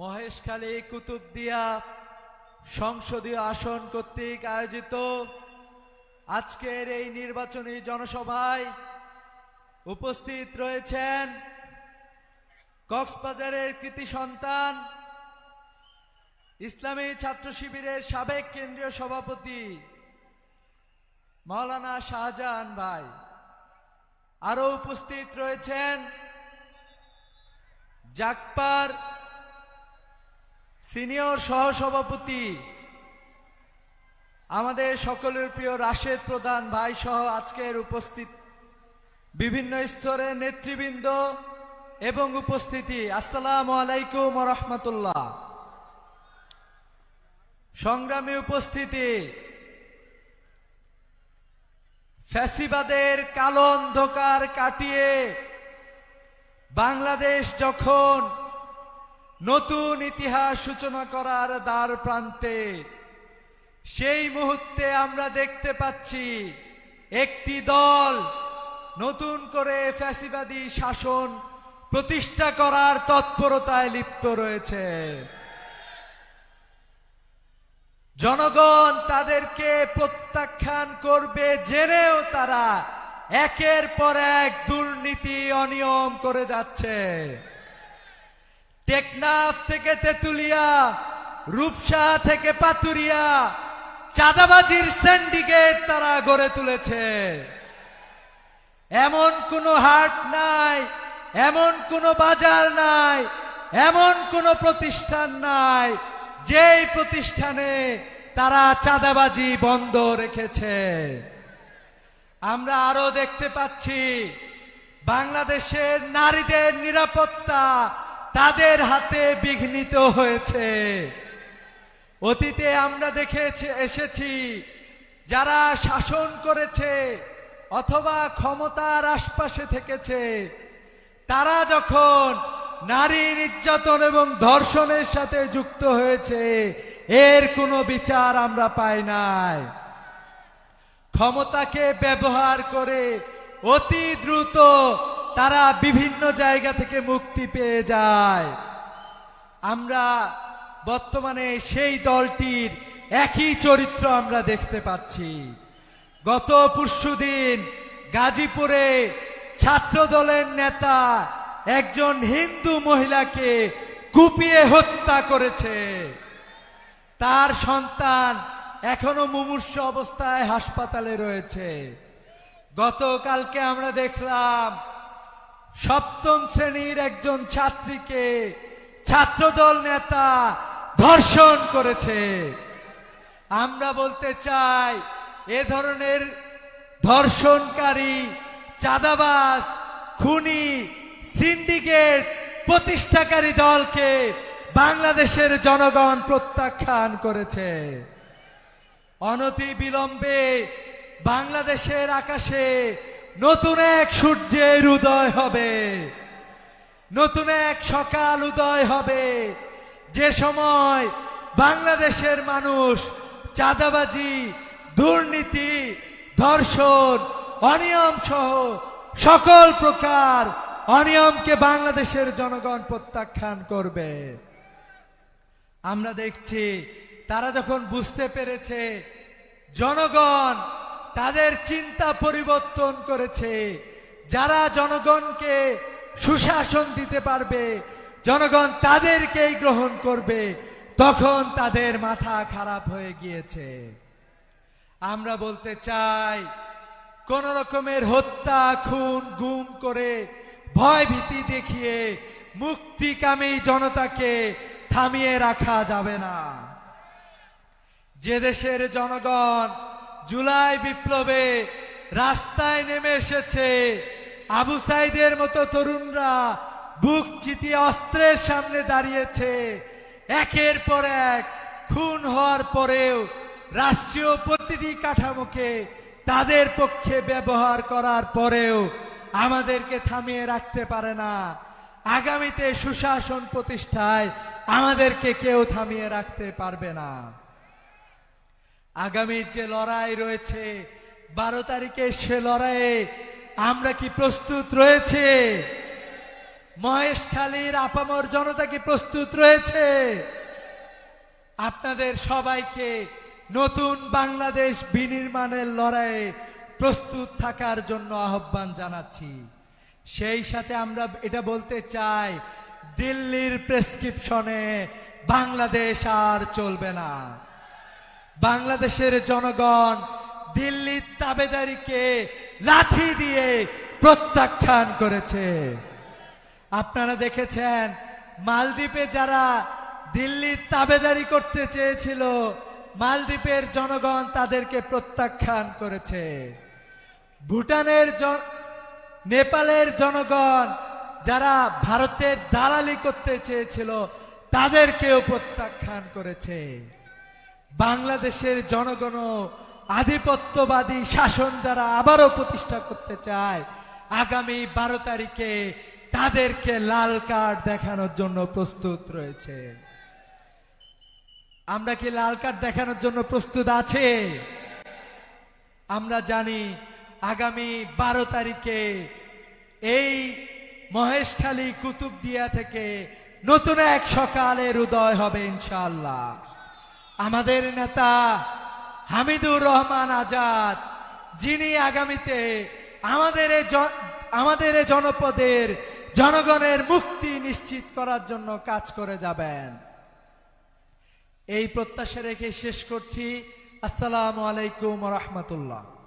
মহেশখালী কুতুবদিয়া সংসদীয় আসন কর্তৃক আয়োজিত আজকের এই নির্বাচনী জনসভায় উপস্থিত রয়েছেন কক্সবাজারের কৃতি সন্তান, ইসলামী ছাত্র শিবিরের সাবেক কেন্দ্রীয় সভাপতি মাওলানা শাহজাহান ভাই। আরও উপস্থিত রয়েছেন জাকপার সিনিয়র সহসভাপতি, আমাদের সকলের প্রিয় রাশেদ প্রধান ভাই সহ আজকের উপস্থিত বিভিন্ন স্তরের নেতৃবৃন্দ এবং উপস্থিতি। আসসালামু আলাইকুম রহমতুল্লাহ। সংগ্রামী উপস্থিতি, ফ্যাসিবাদের কালো অন্ধকার কাটিয়ে বাংলাদেশ যখন নতুন ইতিহাস সূচনা করার দ্বার প্রান্তে। সেই মুহূর্তে আমরা দেখতে পাচ্ছি একটি দল নতুন করে ফ্যাসিবাদী শাসন প্রতিষ্ঠা করার তৎপরতায় লিপ্ত রয়েছে। জনগণ তাদেরকে প্রত্যাখ্যান করবে জেনেও তারা একের পর এক দুর্নীতি অনিয়ম করে যাচ্ছে। টেকনাফ থেকে তেতুলিয়া, রূপসা থেকে পাতুরিয়া, চাঁদাবাজির সিন্ডিকেট তারা গড়ে তুলেছে। এমন কোনো হাট নাই, এমন কোনো বাজার নাই, এমন কোনো প্রতিষ্ঠান নাই, যেই প্রতিষ্ঠানে তারা চাঁদাবাজি বন্ধ রেখেছে। আমরা আরও দেখতে পাচ্ছি, বাংলাদেশের নারীদের নিরাপত্তা তাদের হাতে বিঘ্নিত হয়েছে। অতীতে আমরা দেখেছি, এসেছি, যারা শাসন করেছে অথবা ক্ষমতার আশপাশে থেকেছে, তারা যখন নারী নির্যাতন এবং ধর্ষণের সাথে যুক্ত হয়েছে, এর কোনো বিচার আমরা পাই নাই। ক্ষমতাকে ব্যবহার করে অতি দ্রুত তারা বিভিন্ন জায়গা থেকে মুক্তি পেয়ে যায়। আমরা বর্তমানে সেই দলটির একই চরিত্র আমরা দেখতে পাচ্ছি। গত পরশুদিন গাজীপুরে ছাত্র দলের নেতা একজন হিন্দু মহিলাকে কুপিয়ে হত্যা করেছে। তার সন্তান এখনও মুমূর্ষ অবস্থায় হাসপাতালে রয়েছে। গতকালকে আমরা দেখলাম সপ্তম শ্রেণির একজন ছাত্রীকে ছাত্রদল নেতা ধর্ষণ করেছে। আমরা বলতে চাই, এ ধরনের ধর্ষণকারী চাঁদাবাস খুনি, সিন্ডিকেট প্রতিষ্ঠাকারী দলকে বাংলাদেশের জনগণ প্রত্যাখ্যান করেছে। অনতি বিলম্বে বাংলাদেশের আকাশে নতুন এক সূর্যের উদয় হবে। নতুন এক সকাল উদয় হবে। যে সময় বাংলাদেশের মানুষ চাঁদাবাজি, দুর্নীতি, ধর্ষণ, অনিয়ম সহ সকল প্রকার অনিয়মকে বাংলাদেশের জনগণ প্রত্যাখ্যান করবে। আমরা দেখছি তারা যখন বুঝতে পেরেছে, জনগণ তাদের চিন্তা পরিবর্তন করেছে। যারা জনগণকে সুশাসন দিতে পারবে, জনগণ তাদেরকেই গ্রহণ করবে, তখন তাদের মাথা খারাপ হয়ে গিয়েছে। আমরা বলতে চাই, কোন রকমের হত্যা, খুন, গুম করে ভয় ভীতি দেখিয়ে মুক্তিকামী জনতাকে থামিয়ে রাখা যাবে না। যে দেশের জনগণ জুলাই বিপ্লবে রাস্তায় নেমে এসেছে আবু সাইদের মতো তরুণরা। বুক চিতিয়ে অস্ত্রের সামনে দাঁড়িয়েছে। একের পর এক খুন হওয়ার পরেও রাষ্ট্রীয় প্রতিটি কাঠামোকে তাদের পক্ষে ব্যবহার করার পরেও আমাদেরকে থামিয়ে রাখতে পারে না। আগামীতে সুশাসন প্রতিষ্ঠায় আমাদেরকে কেউ থামিয়ে রাখতে পারবে না। আগামীর যে লড়াই রয়েছে, বারো তারিখে সে লড়াইয়ে আমরা কি প্রস্তুত রয়েছে? মহেশখালীর আপামর জনতা কি প্রস্তুত রয়েছে? আপনাদের সবাইকে নতুন বাংলাদেশ বিনির্মাণের লড়াইয়ে প্রস্তুত থাকার জন্য আহ্বান জানাচ্ছি। সেই সাথে আমরা এটা বলতে চাই, দিল্লির প্রেসক্রিপশনে বাংলাদেশ আর চলবে না। বাংলাদেশের জনগণ দিল্লির তাবেদারিকে লাঠি দিয়ে প্রত্যাখ্যান করেছে। আপনারা দেখেছেন, মালদ্বীপে যারা দিল্লির তাবেদারি করতে চেয়েছিল, মালদ্বীপের জনগণ তাদেরকে প্রত্যাখ্যান করেছে। ভুটানের নেপালের জনগণ যারা ভারতের দালালি করতে চেয়েছিল, তাদেরকেও প্রত্যাখ্যান করেছে। বাংলাদেশের জনগণ আধিপত্যবাদী শাসন যারা আবারও প্রতিষ্ঠা করতে চায়, আগামী বারো তারিখে তাদেরকে লাল কার্ড দেখানোর জন্য প্রস্তুত রয়েছে। আমরা কি লাল কার্ড দেখানোর জন্য প্রস্তুত আছে? আমরা জানি আগামী বারো তারিখে এই মহেশখালী কুতুবদিয়া থেকে নতুন এক সকালের উদয় হবে ইনশাআল্লাহ। আমাদের নেতা হামিদুর রহমান আজাদ, যিনি আগামীতে আমাদের আমাদের জনপদের, জনগণের মুক্তি নিশ্চিত করার জন্য কাজ করে যাবেন। এই প্রত্যাশা রেখে শেষ করছি। আসসালামু আলাইকুম রহমতুল্লাহ।